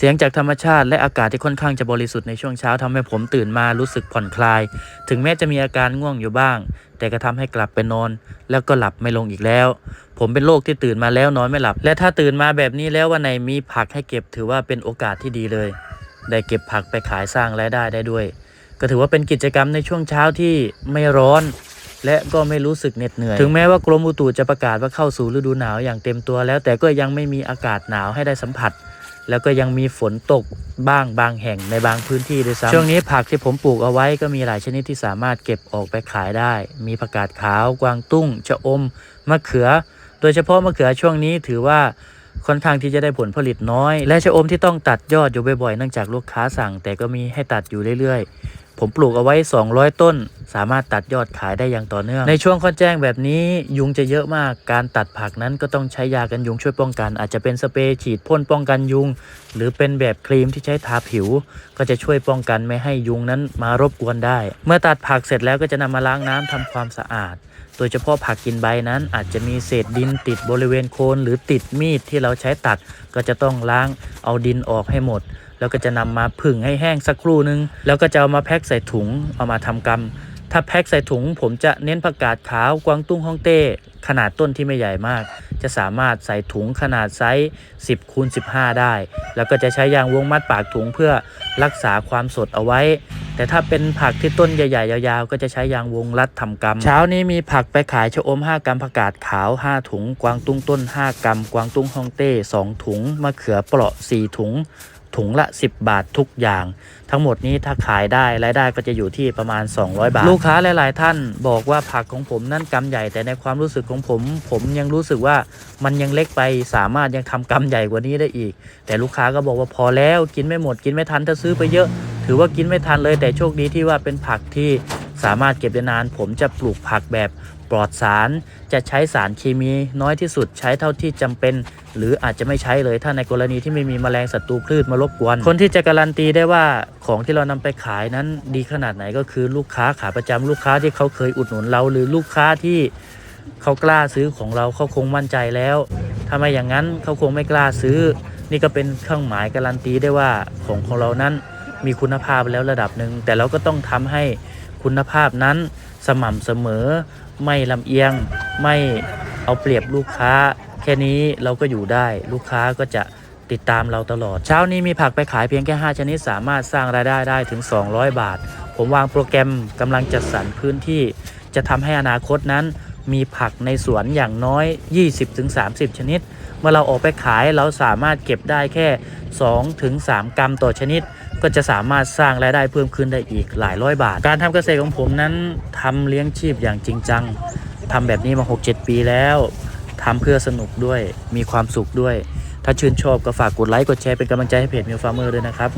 เสียงจากธรรมชาติและอากาศที่ค่อนข้างจะบริสุทธิ์ในช่วงเช้าทำให้ผมตื่นมารู้สึกผ่อนคลาย ถึงแม้จะมีอาการง่วงอยู่บ้าง แต่ก็ทำให้กลับไปนอน แล้วก็หลับไม่ลงอีกแล้ว ผมเป็นโรคที่ตื่นมาแล้วนอนไม่หลับ และถ้าตื่นมาแบบนี้แล้ววันไหนมีผักให้เก็บถือว่าเป็นโอกาสที่ดีเลย ได้เก็บผักไปขายสร้างรายได้ได้ด้วย ก็ถือว่าเป็นกิจกรรมในช่วงเช้าที่ไม่ร้อนและก็ไม่รู้สึกเหน็ดเหนื่อย ถึงแม้ว่ากรมอุตุจะประกาศว่าเข้าสู่ฤดูหนาวอย่างเต็มตัวแล้ว แต่ก็ยังไม่มีอากาศหนาวให้ได้สัมผัส แล้วก็ยังมีฝนตกบ้างบางแห่งในบางพื้นที่ด้วยซ้ำช่วงนี้ผักที่ผมปลูกเอาไว้ก็มีหลายชนิดที่สามารถเก็บออกไปขายได้ มีผักกาดขาวกวางตุ้งชะอมมะเขือ โดยเฉพาะมะเขือช่วงนี้ถือว่าค่อนข้างที่จะได้ผลผลิตน้อย และชะอมที่ต้องตัดยอดอยู่บ่อยๆเนื่องจากลูกค้าสั่ง แต่ก็มีให้ตัดอยู่เรื่อยๆ ผมปลูกเอาไว้ 200 ต้น สามารถตัดยอดขายได้อย่างต่อเนื่อง ในช่วงค่อแจ้งแบบนี้ยุงจะเยอะมากการตัดผักนั้นก็ต้องใช้ยากันยุงช่วยป้องกัน อาจจะเป็นสเปรย์ฉีดพ่นป้องกันยุง หรือเป็นแบบครีมที่ใช้ทาผิว ก็จะช่วยป้องกันไม่ให้ยุงนั้นมารบกวนได้ เมื่อตัดผักเสร็จแล้วก็จะนำมาล้างน้ำทำความสะอาด โดยเฉพาะผักกินใบนั้น อาจจะมีเศษดินติดบริเวณโคนหรือติดมีดที่เราใช้ตัด ก็จะต้องล้างเอาดินออกให้หมด แล้วก็จะนำมาผึ่งให้แห้งสักครู่นึง แล้วก็จะเอามาแพ็คใส่ถุงเอามาทำกำ ถ้าแพ็คใส่ถุงผมจะเน้นผักกาดขาวกวางตุ้งฮ่องเต้ ขนาดต้นที่ไม่ใหญ่มาก จะสามารถใส่ถุงขนาดไซส์ 10คูณ15 ได้ แล้วก็จะใช้ยางวงมัดปากถุงเพื่อรักษาความสดเอาไว้ แต่ถ้าเป็นผักที่ต้นใหญ่ๆยาวๆ ก็จะใช้ยางวงรัดทำกำเช้านี้มีผักไปขายชะอม 5กรัมผักกาดขาว 5 ถุง กวางตุ้งต้น 5กรัม กวางตุ้งฮ่องเต้ 2 ถุงมะเขือเปราะ 4 ถุง ถุงละ 10 บาททุกอย่าง ทั้งหมดนี้ถ้าขายได้รายได้ก็จะอยู่ที่ประมาณ 200 บาท ลูกค้าหลาย ๆ ท่านบอกว่าผักของผมนั่นกำใหญ่แต่ในความรู้สึกของผม ผมยังรู้สึกว่ามันยังเล็กไปสามารถยังทำกำใหญ่กว่านี้ได้อีก แต่ลูกค้าก็บอกว่าพอแล้วกินไม่หมดกินไม่ทันถ้าซื้อไปเยอะ ถือว่ากินไม่ทันเลยแต่โชคดีที่ว่าเป็นผักที่สามารถเก็บได้นาน ผมจะปลูกผักแบบ ปลอดสารจะใช้สารเคมีน้อยที่สุดใช้เท่าที่จำเป็น หรืออาจจะไม่ใช้เลยถ้าในกรณีที่ไม่มีแมลงศัตรูพืชมารบกวน คนที่จะการันตีได้ว่าของที่เรานำไปขายนั้นดีขนาดไหนก็คือลูกค้าขาประจำลูกค้าที่เขาเคยอุดหนุนเราหรือลูกค้าที่เขากล้าซื้อของเราเขาคงมั่นใจแล้วถ้าไมอย่างนั้นเขาคงไม่กล้าซื้อ นี่ก็เป็นเครื่องหมายการันตีได้ว่าของของเรานั้นมีคุณภาพแล้วระดับหนึ่งแต่เราก็ต้องทำให้คุณภาพนั้นสม่ำเสมอ ไม่ลำเอียง ไม่เอาเปรียบลูกค้า แค่นี้เราก็อยู่ได้ ลูกค้าก็จะติดตามเราตลอด เช้านี้มีผักไปขายเพียงแค่ 5 ชนิดสามารถสร้างรายได้ได้ถึง 200 บาท ผมวางโปรแกรมกำลังจัดสรรพื้นที่ จะทำให้อนาคตนั้น มีผักในสวนอย่างน้อย 20-30 ชนิด เมื่อเราออกไปขายเราสามารถเก็บได้แค่ 2-3 กรัมต่อชนิด ก็จะสามารถสร้างรายได้เพิ่มขึ้นได้อีกหลายร้อยบาท การทำเกษตรของผมนั้นทำเลี้ยงชีพอย่างจริงจังทำแบบนี้มา 6-7 ปีแล้วทำเพื่อสนุกด้วยมีความสุขด้วย ถ้าชื่นชอบก็ฝากกดไลค์กดแชร์เป็นกำลังใจให้เพจมิวฟาร์เมอร์ด้วยนะครับ